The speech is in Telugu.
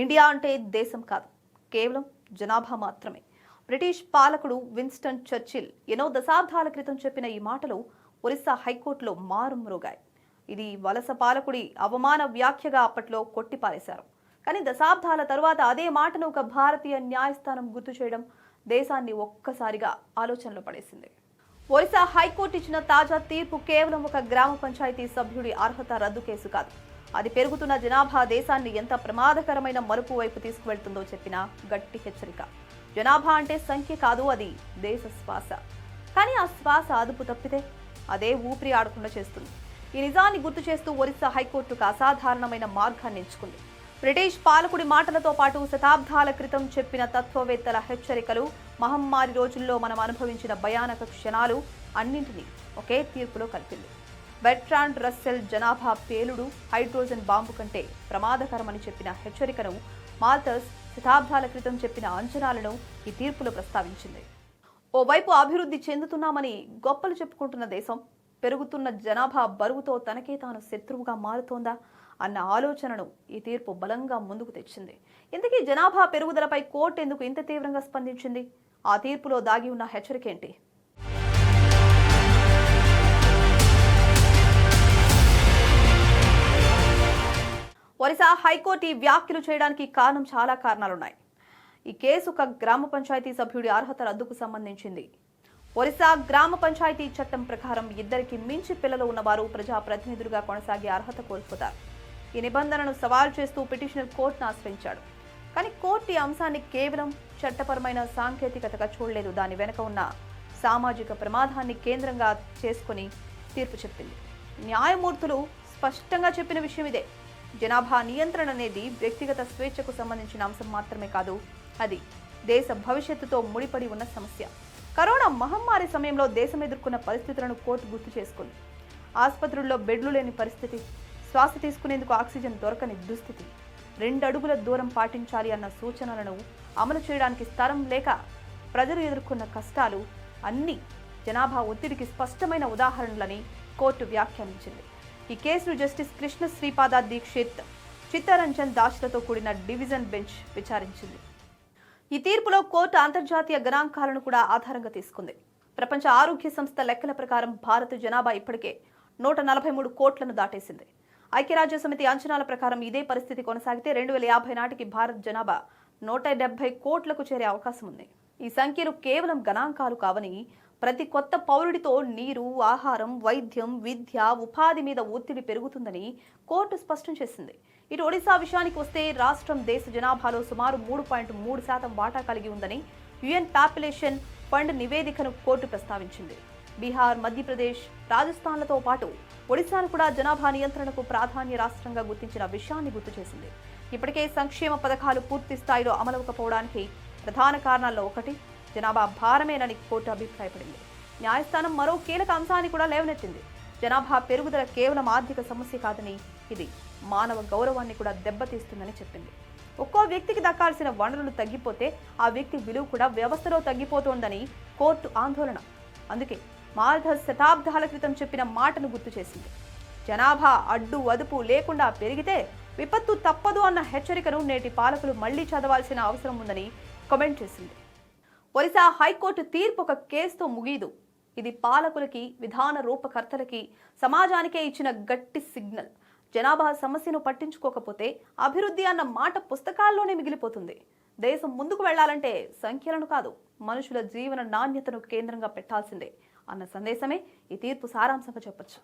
ఇండియా అంటే దేశం కాదు కేవలం జనాభా మాత్రమే. బ్రిటిష్ పాలకుడు విన్స్టన్ చర్చిల్ ఎన్నో దశాబ్దాల క్రితం చెప్పిన ఈ మాటలు ఒరిస్సా హైకోర్టులో మారుమ్రోగాయి ఇది వలస పాలకుడి అవమాన వ్యాఖ్యగా అప్పట్లో కొట్టిపారేశారు. కానీ దశాబ్దాల తరువాత అదే మాటను ఒక భారతీయ న్యాయస్థానం గుర్తు చేయడం దేశాన్ని ఒక్కసారిగా ఆలోచనలో పడేసింది. ఒరిస్సా హైకోర్టు ఇచ్చిన తాజా తీర్పు కేవలం ఒక గ్రామ పంచాయతీ సభ్యుడి అర్హత రద్దు కేసు కాదు. అది పెరుగుతున్న జనాభా దేశాన్ని ఎంత ప్రమాదకరమైన మలుపు వైపు తీసుకువెళ్తుందో చెప్పిన గట్టి హెచ్చరిక. జనాభా అంటే సంఖ్య కాదు అది దేశ శ్వాస. కానీ ఆ శ్వాస అదుపు తప్పితే అదే ఊపిరి ఆడకుండా చేస్తుంది. ఈ నిజాన్ని గుర్తు చేస్తూ ఒరిస్సా హైకోర్టుకు అసాధారణమైన మార్గాన్ని ఎంచుకుంది. బ్రిటిష్ పాలకుడి మాటలతో పాటు శతాబ్దాల క్రితం చెప్పిన తత్వవేత్తల హెచ్చరికలు మహమ్మారి రోజుల్లో మనం అనుభవించిన భయానక క్షణాలు అన్నింటినీ ఒకే తీర్పులో కలిపింది. బెట్రాండ్ రస్సెల్ జనాభా పేలుడు హైడ్రోజన్ బాంబు కంటే ప్రమాదకరమని చెప్పిన హెచ్చరికను మాల్టర్స్ శతాబ్దాల క్రితం చెప్పిన అంచనాలను ఈ తీర్పులో ప్రస్తావించింది. ఓవైపు అభివృద్ధి చెందుతున్నామని గొప్పలు చెప్పుకుంటున్న దేశం పెరుగుతున్న జనాభా బరువుతో తనకే తాను శత్రువుగా మారుతోందా అన్న ఆలోచనను ఈ తీర్పు బలంగా ముందుకు తెచ్చింది. ఇంతకీ జనాభా పెరుగుదలపై కోర్టు ఎందుకు ఇంత తీవ్రంగా స్పందించింది? ఆ తీర్పులో దాగి ఉన్న హెచ్చరికేంటి ఒరిసా ఒరిస్సా హైకోర్టు వ్యాఖ్యలు చేయడానికి కారణం చాలా కారణాలున్నాయి. ఈ కేసు ఒక గ్రామ పంచాయతీ సభ్యుడి అర్హత రద్దుకు సంబంధించింది. ఒరిస్సా గ్రామ పంచాయతీ చట్టం ప్రకారం ఇద్దరికి మించి పిల్లలు ఉన్నవారు ప్రజా ప్రతినిధులుగా కొనసాగే అర్హత కోల్పోతారు. ఈ నిబంధనను సవాల్ చేస్తూ పిటిషనర్ కోర్టును ఆశ్రయించాడు. కానీ కోర్టు ఈ అంశాన్ని కేవలం చట్టపరమైన సాంకేతికతగా చూడలేదు. దాని వెనుక ఉన్న సామాజిక ప్రమాదాన్ని కేంద్రంగా చేసుకుని తీర్పు చెప్పింది. న్యాయమూర్తులు స్పష్టంగా చెప్పిన విషయం ఇదే. జనాభా నియంత్రణ అనేది వ్యక్తిగత స్వేచ్ఛకు సంబంధించిన అంశం మాత్రమే కాదు. అది దేశ భవిష్యత్తుతో ముడిపడి ఉన్న సమస్య. కరోనా మహమ్మారి సమయంలో దేశం ఎదుర్కొన్న పరిస్థితులను కోర్టు గుర్తు చేసుకుంది. ఆసుపత్రుల్లో బెడ్లు లేని పరిస్థితి శ్వాస తీసుకునేందుకు ఆక్సిజన్ దొరకని దుస్థితి. రెండు అడుగుల దూరం పాటించాలి అన్న సూచనలను అమలు చేయడానికి స్థలం లేక ప్రజలు ఎదుర్కొన్న కష్టాలు అన్నీ జనాభా ఒత్తిడికి స్పష్టమైన ఉదాహరణలని కోర్టు వ్యాఖ్యానించింది. ఈ కేసును జస్టిస్ కృష్ణ శ్రీపాద దీక్షిత్ చిత్తరంజన్ దాస్లతో కూడిన డివిజన్ బెంచ్ విచారించింది. ఈ తీర్పులో కోర్టు అంతర్జాతీయ గణాంకాలను కూడా ఆధారంగా తీసుకుంది. ప్రపంచ ఆరోగ్య సంస్థ లెక్కల ప్రకారం భారత జనాభా ఇప్పటికే నూట నలభై మూడు కోట్లను దాటేసింది. ఐక్యరాజ్య సమితి అంచనాల ప్రకారం ఇదే పరిస్థితి కొనసాగితే రెండు వేల యాభై నాటికి భారత్ జనాభా నూట డెబ్బై కోట్లకు చేరే అవకాశం ఉంది. ఈ సంఖ్యలు కేవలం గణాంకాలు కావని ప్రతి కొత్త పౌరుడితో నీరు ఆహారం వైద్యం విద్య ఉపాధి మీద ఒత్తిడి పెరుగుతుందని కోర్టు స్పష్టం చేసింది. ఇటు ఒడిశా విషయానికి వస్తే రాష్ట్రం దేశ జనాభాలో సుమారు మూడు పాయింట్ మూడు శాతం వాటా కలిగి ఉందని యుఎన్ పాపులేషన్ ఫండ్ నివేదికను కోర్టు ప్రస్తావించింది. బీహార్ మధ్యప్రదేశ్ రాజస్థాన్లతో పాటు ఒడిశాను కూడా జనాభా నియంత్రణకు ప్రాధాన్య రాష్ట్రంగా గుర్తించిన విషయాన్ని గుర్తు చేసింది. ఇప్పటికే సంక్షేమ పథకాలు పూర్తి స్థాయిలో అమలవకపోవడానికి ప్రధాన కారణాల్లో ఒకటి జనాభా భారమేనని కోర్టు అభిప్రాయపడింది. న్యాయస్థానం మరో కీలక అంశాన్ని కూడా లేవనెత్తింది. జనాభా పెరుగుదల కేవలం ఆర్థిక సమస్య కాదని ఇది మానవ గౌరవాన్ని కూడా దెబ్బతీస్తుందని చెప్పింది. ఒక్కో వ్యక్తికి దక్కాల్సిన వనరులు తగ్గిపోతే ఆ వ్యక్తి విలువ కూడా వ్యవస్థలో తగ్గిపోతోందని కోర్టు ఆందోళన. అందుకే మార్ధ శతాబ్దాల క్రితం చెప్పిన మాటను గుర్తు చేసింది. జనాభా అడ్డు అదుపు లేకుండా పెరిగితే విపత్తు తప్పదు అన్న హెచ్చరికను నేటి పాలకులు మళ్ళీ చదవాల్సిన అవసరం ఉందని కమెంట్ చేసింది. ఒరిసా హైకోర్టు తీర్పు ఒక కేసుతో ముగియదు ఇది పాలకులకి విధాన రూపకర్తలకి సమాజానికే ఇచ్చిన గట్టి సిగ్నల్. జనాభా సమస్యను పట్టించుకోకపోతే అభివృద్ధి అన్న మాట పుస్తకాల్లోనే మిగిలిపోతుంది. దేశం ముందుకు వెళ్ళాలంటే సంఖ్యలను కాదు మనుషుల జీవన నాణ్యతను కేంద్రంగా పెట్టాల్సిందే అన్న సందేశమే ఈ తీర్పు సారాంశంగా చెప్పొచ్చు.